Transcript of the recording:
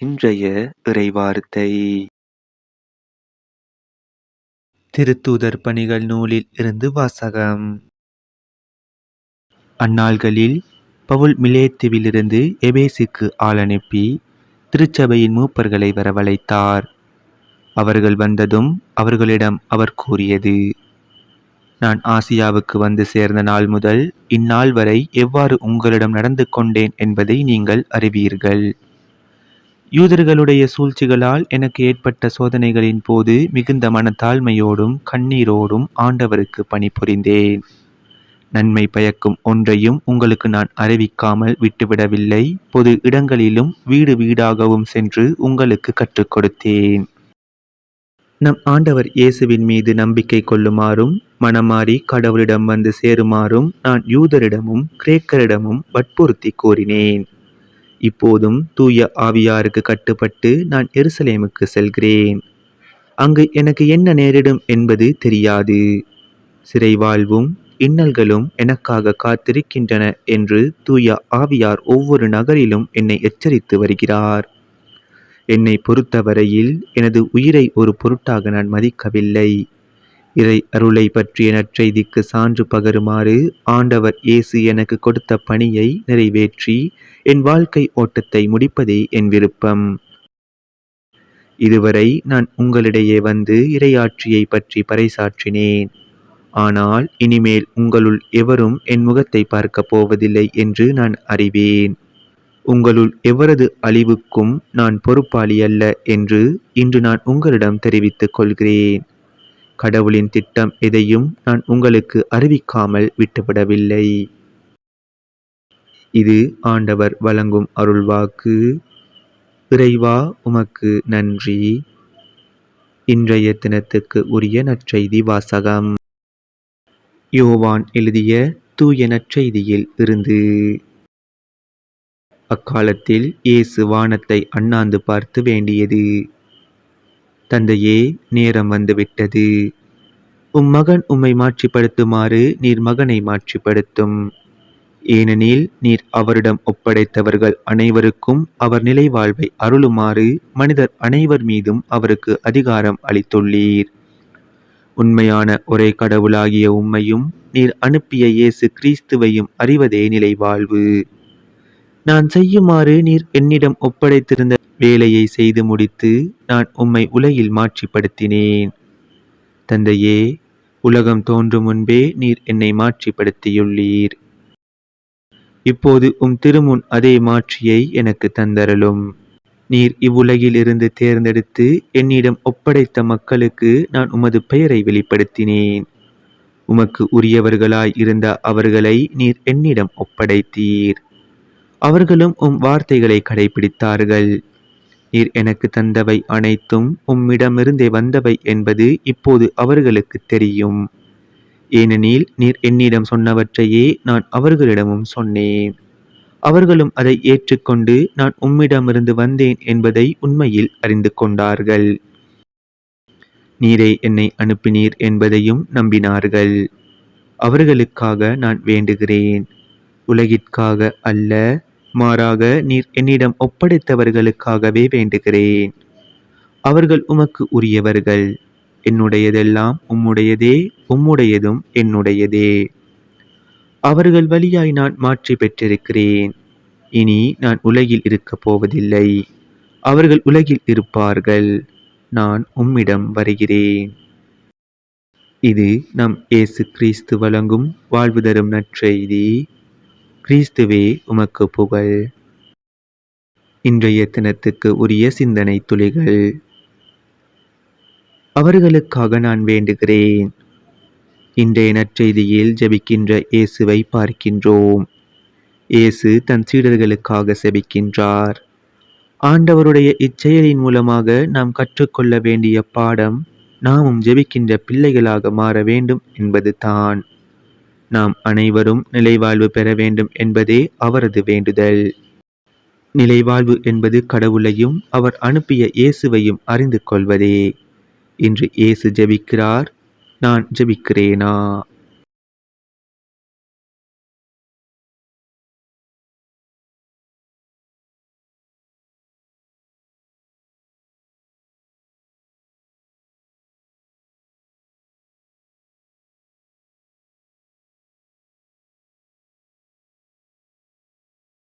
இன்றைய இறைவார்த்தை. திருத்தூதர் பணிகள் நூலில் இருந்து வாசகம். அந்நாள்களில் பவுல் மிலேத்துவிலிருந்து எபேசுக்கு ஆள் அனுப்பி திருச்சபையின் மூப்பர்களை வரவழைத்தார். அவர்கள் வந்ததும் அவர்களிடம் அவர் கூறியது நான் ஆசியாவுக்கு வந்து சேர்ந்த நாள் முதல் இந்நாள் வரை எவ்வாறு உங்களிடம் நடந்து கொண்டேன் என்பதை நீங்கள் அறிவீர்கள். யூதர்களுடைய சூழ்ச்சிகளால் எனக்கு ஏற்பட்ட சோதனைகளின் போது மிகுந்த மனத்தாழ்மையோடும் கண்ணீரோடும் ஆண்டவருக்கு பணிபுரிந்தேன். நன்மை பயக்கும் ஒன்றையும் உங்களுக்கு நான் அறிவிக்காமல் விட்டுவிடவில்லை. பொது இடங்களிலும் வீடு வீடாகவும் சென்று உங்களுக்கு கற்றுக் கொடுத்தேன். நம் ஆண்டவர் இயேசுவின் மீது நம்பிக்கை கொள்ளுமாறும் மனமாறி கடவுளிடம் வந்து சேருமாறும் நான் யூதரிடமும் கிரேக்கரிடமும் வற்புறுத்தி கூறினேன் இப்போதும் தூய ஆவியாருக்கு கட்டுப்பட்டு நான் எருசலேமுக்கு செல்கிறேன். அங்கு எனக்கு என்ன நேரிடும் என்பது தெரியாது. சிறை வாழ்வும் இன்னல்களும் எனக்காக காத்திருக்கின்றன என்று தூய ஆவியார் ஒவ்வொரு நகரிலும் என்னை எச்சரித்து வருகிறார். என்னை பொறுத்தவரையில் எனது உயிரை ஒரு பொருட்டாக நான் மதிக்கவில்லை. இறை அருளை பற்றிய நற்செய்திக்கு சான்று பகருமாறு ஆண்டவர் இயேசு எனக்கு கொடுத்த பணியை நிறைவேற்றி என் வாழ்க்கை ஓட்டத்தை முடிப்பதே என் விருப்பம். இதுவரை நான் உங்களிடையே வந்து இரையாட்சியை பற்றி பறைசாற்றினேன். ஆனால் இனிமேல் உங்களுள் எவரும் என் முகத்தை பார்க்கப் போவதில்லை என்று நான் அறிவேன். உங்களுள் எவரது அழிவுக்கும் நான் பொறுப்பாளி அல்ல என்று இன்று நான் உங்களிடம் தெரிவித்துக் கொள்கிறேன். கடவுளின் திட்டம் எதையும் நான் உங்களுக்கு அறிவிக்காமல் விட்டுவிடவில்லை. இது ஆண்டவர் வழங்கும் அருள்வாக்கு. இறைவா உமக்கு நன்றி. இன்றைய தினத்துக்கு உரிய நற்செய்தி வாசகம். யோவான் எழுதிய தூய நற்செய்தியில் இருந்து. அக்காலத்தில் இயேசு வானத்தை அண்ணாந்து பார்த்து வேண்டியது. தந்தையே நேரம் வந்துவிட்டது உம் மகன் உம்மை மாட்சிப்படுத்துமாறு நீர் மகனை மாட்சிப்படுத்தும். ஏனெனில் நீர் அவரிடம் ஒப்படைத்தவர்கள் அனைவருக்கும் அவர் நிலை வாழ்வை அருளுமாறு மனிதர் அனைவர் மீதும் அவருக்கு அதிகாரம் அளித்துள்ளீர். உண்மையான ஒரே கடவுளாகிய உம்மையும் நீர் அனுப்பிய இயேசு கிறிஸ்துவையும் அறிவதே நிலை வாழ்வு. நான் செய்யுமாறு நீர் என்னிடம் ஒப்படைத்திருந்த வேலையை செய்து முடித்து நான் உம்மை உலகில் மாட்சிப்படுத்தினேன். தந்தையே உலகம் தோன்றும் முன்பே நீர் என்னை மாற்றிப்படுத்தியுள்ளீர் இப்போது உம் திருமுன் அதே மாற்றியை எனக்கு தந்தரலும் நீர் இவ்வுலகில் இருந்து தேர்ந்தெடுத்து என்னிடம் ஒப்படைத்த மக்களுக்கு நான் உமது பெயரை வெளிப்படுத்தினேன். உமக்கு உரியவர்களாய் இருந்த அவர்களை நீர் என்னிடம் ஒப்படைத்தீர். அவர்களும் உம் வார்த்தைகளை கடைபிடித்தார்கள். நீர் எனக்கு தந்தவை அனைத்தும் உம்மிடமிருந்தே வந்தவை என்பது இப்போது அவர்களுக்கு தெரியும். ஏனெனில் நீர் என்னிடம் சொன்னவற்றையே நான் அவர்களிடமும் சொன்னேன். அவர்களும் அதை ஏற்றுக்கொண்டு நான் உம்மிடமிருந்து வந்தேன் என்பதை உண்மையில் அறிந்து கொண்டார்கள். நீரை என்னை அனுப்பினீர் என்பதையும் நம்பினார்கள். அவர்களுக்காக நான் வேண்டுகிறேன். உலகிற்காக அல்ல மாறாக நீர் என்னிடம் ஒப்படைத்தவர்களுக்காகவே வேண்டுகிறேன். அவர்கள் உமக்கு உரியவர்கள். என்னுடையதெல்லாம் உம்முடையதே உம்முடையதும் என்னுடையதே. அவர்கள் வழியாய் நான் மாற்றி பெற்றிருக்கிறேன். இனி நான் உலகில் இருக்கப் போவதில்லை. அவர்கள் உலகில் இருப்பார்கள். நான் உம்மிடம் வருகிறேன். இது நம் இயேசு கிறிஸ்து வழங்கும் வாழ்வு தரும் நற்செய்தி. கிறிஸ்துவே உமக்கு புகழ். இன்றைய தினத்துக்கு உரிய சிந்தனை துளிகள். அவர்களுக்காக நான் வேண்டுகிறேன். இன்றைய நற்செய்தியில் ஜெபிக்கின்ற இயேசுவை பார்க்கின்றோம். இயேசு தன் சீடர்களுக்காக செபிக்கின்றார். ஆண்டவருடைய இச்செயலின் மூலமாக நாம் கற்றுக்கொள்ள வேண்டிய பாடம் நாமும் ஜெபிக்கின்ற பிள்ளைகளாக மாற வேண்டும் என்பது தான் நாம் அனைவரும் நிலைவாழ்வு பெற வேண்டும் என்பதே அவரது வேண்டுதல். நிலைவாழ்வு என்பது கடவுளையும் அவர் அனுப்பிய இயேசுவையும் அறிந்து கொள்வதே. இன்று இயேசு ஜெபிக்கிறார் நான் ஜெபிக்கிறேனா?